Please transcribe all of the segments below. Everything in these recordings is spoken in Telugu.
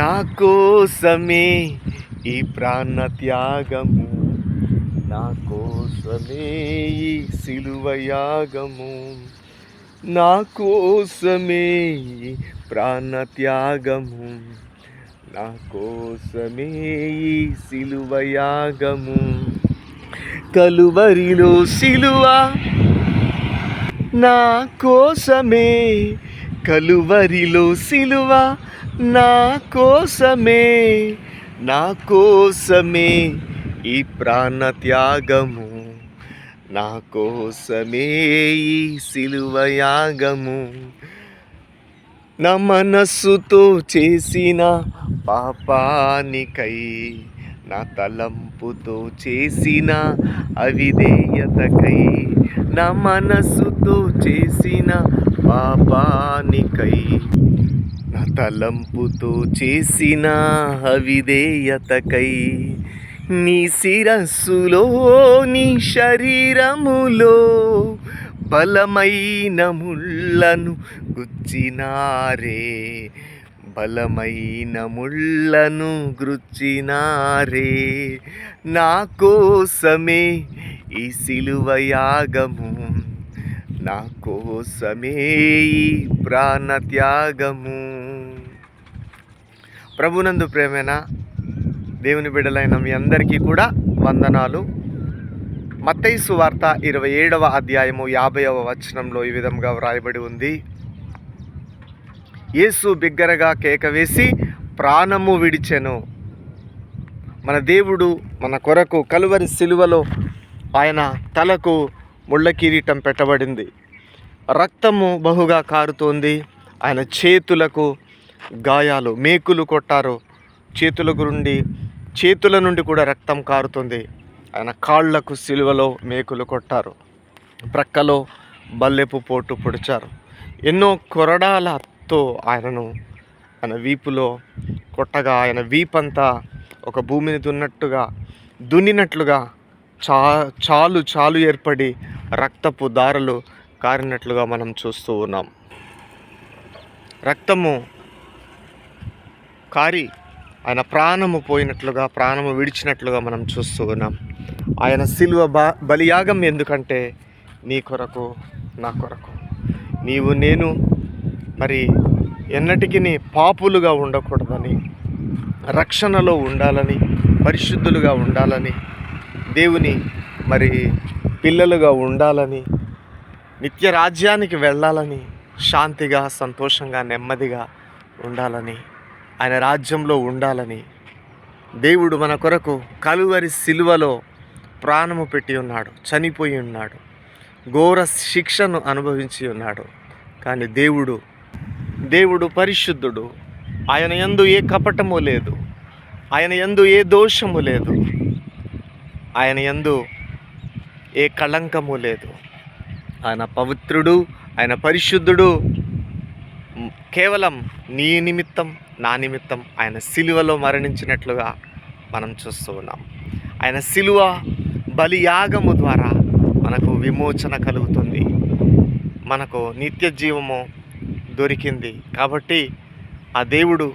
నా కోసమే ఈ ప్రాణ త్యాగము నా కోసమే ఈ సిలువ యాగము నా కోసమే ఈ ప్రాణ త్యాగము నా కోసమే ఈ సిలువ యాగము కలువరిలో సిలువ నా కోసమే. కలువరిలో సిలువ నా కోసమే నా కోసమే ఈ ప్రాణ త్యాగము నా కోసమే ఈ సిలువ యాగము నా మనస్సుతో చేసిన పాపానికై నా తలంపుతో చేసిన అవిధేయతకై నా మనస్సుతో చేసిన పాపానికై. నా తలంపుతో చేసిన అవిధేయతకై నీ శిరస్సులో నీ శరీరములో బలమైన ముళ్ళను గుచ్చినారే. బలమైన ముళ్ళను గుచ్చినారే. నా కోసమే ఈ సిలువయాగము నా కోసమే ఈ ప్రాణ త్యాగము ప్రభునందు ప్రేమేన? దేవుని బిడ్డలైన మీ అందరికీ కూడా వందనాలు. మత్తైసు వార్త ఇరవై ఏడవ అధ్యాయము యాభైవ వచనంలో ఈ విధంగా వ్రాయబడి ఉంది. యేసు బిగ్గరగా కేక వేసి ప్రాణము విడిచెను. మన దేవుడు మన కొరకు కలువరి సిలువలో ఆయన తలకు ముళ్ళ కిరీటం పెట్టబడింది. రక్తము బహుగా కారుతోంది. ఆయన చేతులకు గాయాలు మేకులు కొట్టారు. చేతుల నుండి చేతుల నుండి కూడా రక్తం కారుతుంది. ఆయన కాళ్ళకు సిలువలో మేకులు కొట్టారు. ప్రక్కలో బల్లెపు పోటు పొడిచారు. ఎన్నో కొరడాలతో ఆయనను ఆయన వీపులో కొట్టగా ఆయన వీపంతా ఒక భూమిని దున్నట్టుగా దున్నినట్లుగా చా చాలు చాలు ఏర్పడి రక్తపు దారులు కారినట్లుగా మనం చూస్తూ ఉన్నాం. రక్తము కారి ఆయన ప్రాణము పోయినట్లుగా ప్రాణము విడిచినట్లుగా మనం చూస్తూ ఉన్నాం. ఆయన సిలువ బ బలియాగం ఎందుకంటే నీ కొరకు నా కొరకు. నీవు నేను మరి ఎన్నటికీ పాపులుగా ఉండకూడదని రక్షణలో ఉండాలని పరిశుద్ధులుగా ఉండాలని దేవుని మరి పిల్లలుగా ఉండాలని నిత్య రాజ్యానికి వెళ్ళాలని శాంతిగా సంతోషంగా నెమ్మదిగా ఉండాలని ఆయన రాజ్యంలో ఉండాలని దేవుడు మన కొరకు కలువరి సిలువలో ప్రాణము పెట్టి ఉన్నాడు చనిపోయి ఉన్నాడు ఘోర శిక్షను అనుభవించి ఉన్నాడు. కానీ దేవుడు దేవుడు పరిశుద్ధుడు. ఆయన ఎందు ఏ కపటము లేదు ఆయన ఎందు ఏ దోషము లేదు ఆయన ఎందు ఏ కళంకము లేదు. ఆయన పవిత్రుడు ఆయన పరిశుద్ధుడు కేవలం నీ నిమిత్తం నా నిమిత్తం ఆయన సిలువలో మరణించినట్లుగా మనం చూస్తూ ఉన్నాం. ఆయన సిలువ బలియాగము ద్వారా మనకు విమోచన కలుగుతుంది. మనకు నిత్య జీవము దొరికింది. కాబట్టి ఆ దేవుడు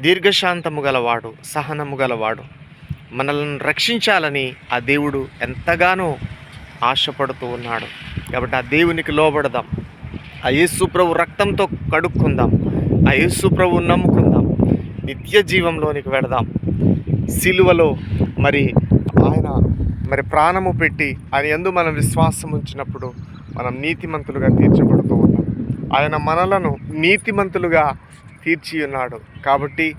దీర్ఘశాంతము గలవాడు సహనము గలవాడు. మనల్ని రక్షించాలని ఆ దేవుడు ఎంతగానో ఆశపడుతూ ఉన్నాడు. కాబట్టి ఆ దేవునికి లోబడదాం. ఆ యేసు ప్రభు రక్తంతో కడుక్కుందాం. ఆ యేసు ప్రభు నమ్ముకుందాం. నిత్య జీవంలోనికి వెడదాం సిలువలో మరి ఆయన మరి ప్రాణము పెట్టి ఆయన ఎందు మనం విశ్వాసం ఉంచినప్పుడు మనం నీతిమంతులుగా తీర్చబడుతూ ఉన్నాం. ఆయన మనలను నీతిమంతులుగా తీర్చి ఉన్నాడు. కాబట్టి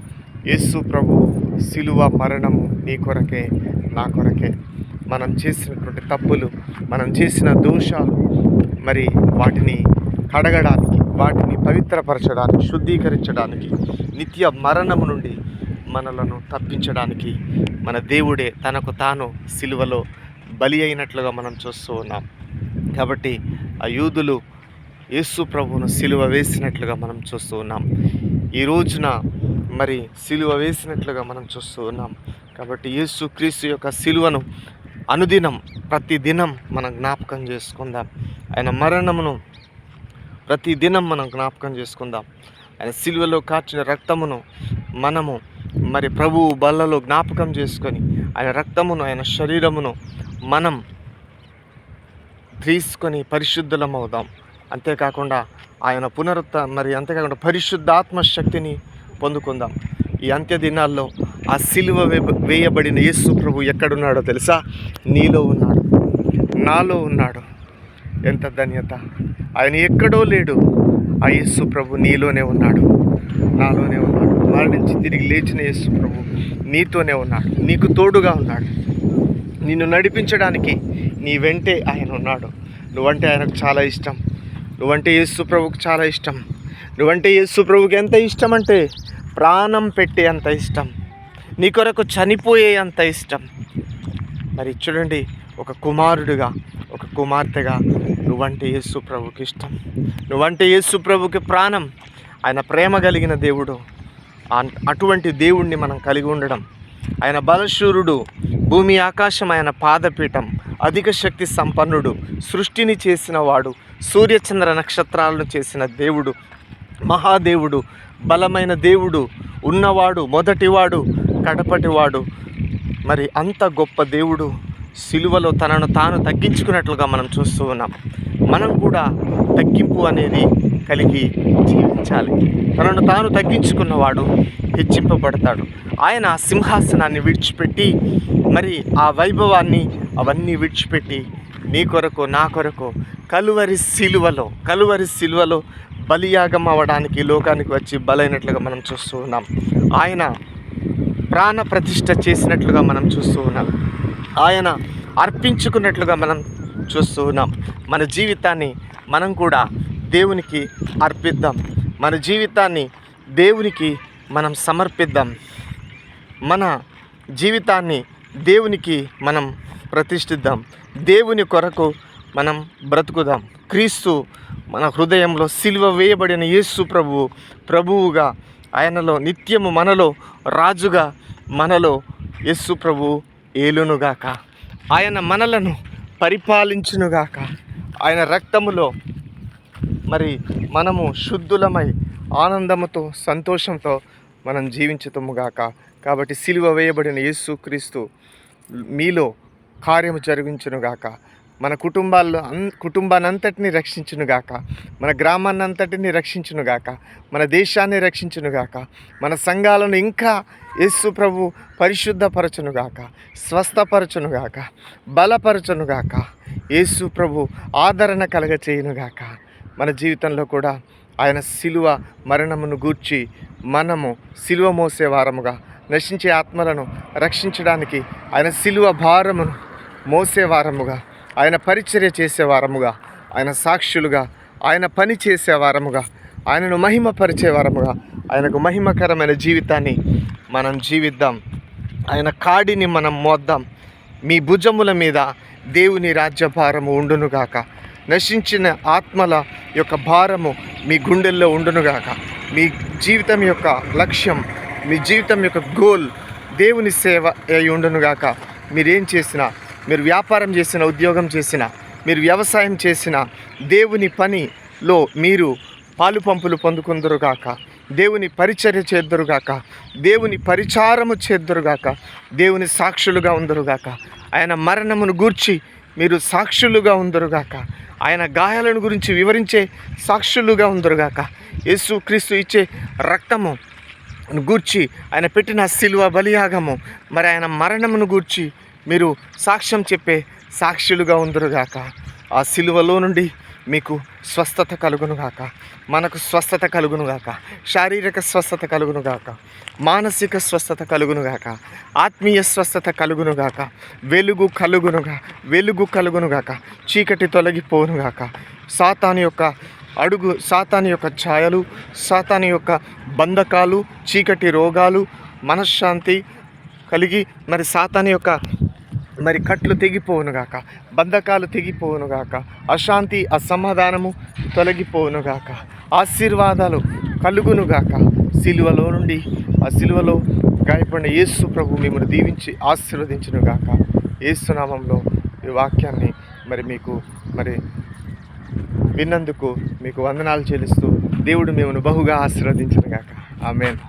యేసు ప్రభు సిలువ మరణము నీ కొరకే నా కొరకే. మనం చేసినటువంటి తప్పులు మనం చేసిన దోషాలు మరి వాటిని కడగడానికి వాటిని పవిత్రపరచడానికి శుద్ధీకరించడానికి నిత్య మరణము నుండి మనలను తప్పించడానికి మన దేవుడే తనకు తాను సిలువలో బలి అయినట్లుగా మనం చూస్తూ ఉన్నాం. కాబట్టి ఆ యూదులు యేసు ప్రభువును సిలువ వేసినట్లుగా మనం చూస్తూ ఉన్నాం. ఈ రోజున మరి సిలువ వేసినట్లుగా మనం చూస్తూ ఉన్నాం. కాబట్టి యేసు క్రీస్తు యొక్క సిలువను అనుదినం ప్రతి దినం మనం జ్ఞాపకం చేసుకుందాం. ఆయన మరణమును ప్రతిదినం మనం జ్ఞాపకం చేసుకుందాం. ఆయన సిలువలో కార్చిన రక్తమును మనము మరి ప్రభువు బల్లలో జ్ఞాపకం చేసుకొని ఆయన రక్తమును ఆయన శరీరమును మనం తీసుకొని పరిశుద్ధులం అవుదాం అంతేకాకుండా ఆయన పునరుత్త మరి అంతేకాకుండా పరిశుద్ధాత్మ శక్తిని పొందుకుందాం. ఈ అంత్య దినాల్లో ఆ సిలువ వే- వేయబడిన యేసు ప్రభు ఎక్కడున్నాడో తెలుసా? నీలో ఉన్నాడు. నాలో ఉన్నాడు. ఎంత ధన్యత. ఆయన ఎక్కడో లేడు. ఆ యేసు ప్రభు నీలోనే ఉన్నాడు. నాలోనే ఉన్నాడు. మరణించి తిరిగి లేచిన యేసు ప్రభు నీతోనే ఉన్నాడు. నీకు తోడుగా ఉన్నాడు. నిన్ను నడిపించడానికి నీ వెంటే ఆయన ఉన్నాడు. నువ్వంటే ఆయనకు చాలా ఇష్టం. నువ్వంటే యేసు ప్రభుకు చాలా ఇష్టం. నువ్వంటే యేసు ప్రభుకి ఎంత ఇష్టం అంటే ప్రాణం పెట్టే అంత ఇష్టం. నీ కొరకు చనిపోయే అంత ఇష్టం. మరి చూడండి ఒక కుమారుడిగా ఒక కుమార్తెగా నువ్వంటే యేసు ప్రభుకి ఇష్టం. నువ్వంటే యేసు ప్రభుకి ప్రాణం. ఆయన ప్రేమ కలిగిన దేవుడు. అటువంటి దేవుణ్ణి మనం కలిగి ఉండడం. ఆయన బలశూరుడు. భూమి ఆకాశం ఆయన పాదపీఠం. అధిక శక్తి సంపన్నుడు. సృష్టిని చేసిన వాడు. సూర్యచంద్ర నక్షత్రాలను చేసిన దేవుడు. మహాదేవుడు. బలమైన దేవుడు. ఉన్నవాడు మొదటివాడు కడపటివాడు. మరి అంత గొప్ప దేవుడు సిలువలో తనను తాను తగ్గించుకున్నట్లుగా మనం చూస్తూ ఉన్నాం. మనం కూడా తగ్గింపు అనేది కలిగి జీవించాలి. తనను తాను తగ్గించుకున్నవాడు హెచ్చింపబడతాడు. ఆయన ఆ సింహాసనాన్ని విడిచిపెట్టి మరి ఆ వైభవాన్ని అవన్నీ విడిచిపెట్టి నీ కొరకు నా కొరకు కలువరి సిలువలో కలువరి సిలువలో బలియాగం అవ్వడానికి లోకానికి వచ్చి బలైనట్లుగా మనం చూస్తూ ఉన్నాం. ఆయన ప్రాణ ప్రతిష్ఠ చేసినట్లుగా మనం చూస్తూ ఉన్నాం. ఆయన అర్పించుకున్నట్లుగా మనం చూస్తూ ఉన్నాం. మన జీవితాన్ని మనం కూడా దేవునికి అర్పిద్దాం. మన జీవితాన్ని దేవునికి మనం సమర్పిద్దాం. మన జీవితాన్ని దేవునికి మనం ప్రతిష్ఠిద్దాం. దేవుని కొరకు మనం బ్రతుకుదాం. క్రీస్తు మన హృదయంలో సిలువ వేయబడిన యేసు ప్రభువు ప్రభువుగా ఆయనలో నిత్యము మనలో రాజుగా మనలో యేసు ప్రభువు ఏలునుగాక. ఆయన మనలను పరిపాలించునుగాక. ఆయన రక్తములో మరి మనము శుద్ధులమై ఆనందముతో సంతోషంతో మనం జీవించుతాముగాక. కాబట్టి సిలువ వేయబడిన యేసు క్రీస్తు మీలో కార్యము జరిగించునుగాక. మన కుటుంబాల్లో అన్ కుటుంబానంతటిని రక్షించునుగాక. మన గ్రామాన్నంతటిని రక్షించునుగాక. మన దేశాన్ని రక్షించునుగాక. మన సంఘాలను ఇంకా యేసు ప్రభు పరిశుద్ధపరచునుగాక. స్వస్థపరచునుగాక. బలపరచునుగాక. యేసు ప్రభు ఆదరణ కలగ చేయునుగాక మన జీవితంలో కూడా ఆయన సిలువ మరణమును గూర్చి మనము సిలువ మోసే వారముగా నశించే ఆత్మలను రక్షించడానికి ఆయన సిలువ భారమును మోసే వారముగా ఆయన పరిచర్య చేసే వారముగా ఆయన సాక్షులుగా ఆయన పని చేసే వారముగా ఆయనను మహిమపరిచేవారముగా ఆయనకు మహిమకరమైన జీవితాన్ని మనం జీవిద్దాం. ఆయన కాడిని మనం మోద్దాం. మీ భుజముల మీద దేవుని రాజ్యభారము ఉండునుగాక. నశించిన ఆత్మల యొక్క భారము మీ గుండెల్లో ఉండునుగాక. మీ జీవితం యొక్క లక్ష్యం మీ జీవితం యొక్క గోల్ దేవుని సేవ అయి ఉండునుగాక. మీరేం చేసినా మీరు వ్యాపారం చేసిన ఉద్యోగం చేసిన మీరు వ్యవసాయం చేసిన దేవుని పనిలో మీరు పాలు పంపులు పొందుకుందరుగాక దేవుని పరిచర్య చేద్దరుగాక దేవుని పరిచారము చేద్దరుగాక దేవుని సాక్షులుగా ఉందరుగాక. ఆయన మరణమును గూర్చి మీరు సాక్షులుగా ఉందరుగాక. ఆయన గాయాలను గురించి వివరించే సాక్షులుగా ఉందరుగాక. యేసు క్రీస్తు ఇచ్చే రక్తము గూర్చి ఆయన పెట్టిన సిలువ బలియాగము మరి ఆయన మరణమును గూర్చి మీరు సాక్ష్యం చెప్పే సాక్షులుగా ఉందరుగాక. ఆ సిలువలో నుండి మీకు స్వస్థత కలుగునుగాక. మనకు స్వస్థత కలుగునుగాక. శారీరక స్వస్థత కలుగునుగాక. మానసిక స్వస్థత కలుగునుగాక. ఆత్మీయ స్వస్థత కలుగునుగాక. వెలుగు కలుగునుగా వెలుగు కలుగునుగాక. చీకటి తొలగిపోనుగాక. సాతాను యొక్క అడుగు సాతాని యొక్క ఛాయలు సాతాని యొక్క బంధకాలు చీకటి రోగాలు మనశ్శాంతి కలిగి మరి సాతాని యొక్క మరి కట్లు తెగిపోవునుగాక బంధకాలు తెగిపోవునుగాక అశాంతి అసమాధానము తొలగిపోవునుగాక ఆశీర్వాదాలు కలుగునుగాక సిలువలో నుండి ఆ సిలువలో గాయపడిన యేసు ప్రభు మిమ్మల్ని దీవించి ఆశీర్వదించునుగాక ఏసునామంలో ఈ వాక్యాన్ని మరి మీకు మరి విన్నందుకు మీకు వందనాలు చెల్లిస్తూ దేవుడు మిమ్మల్ని బహుగా ఆశీర్వదించునుగాక ఆమెను.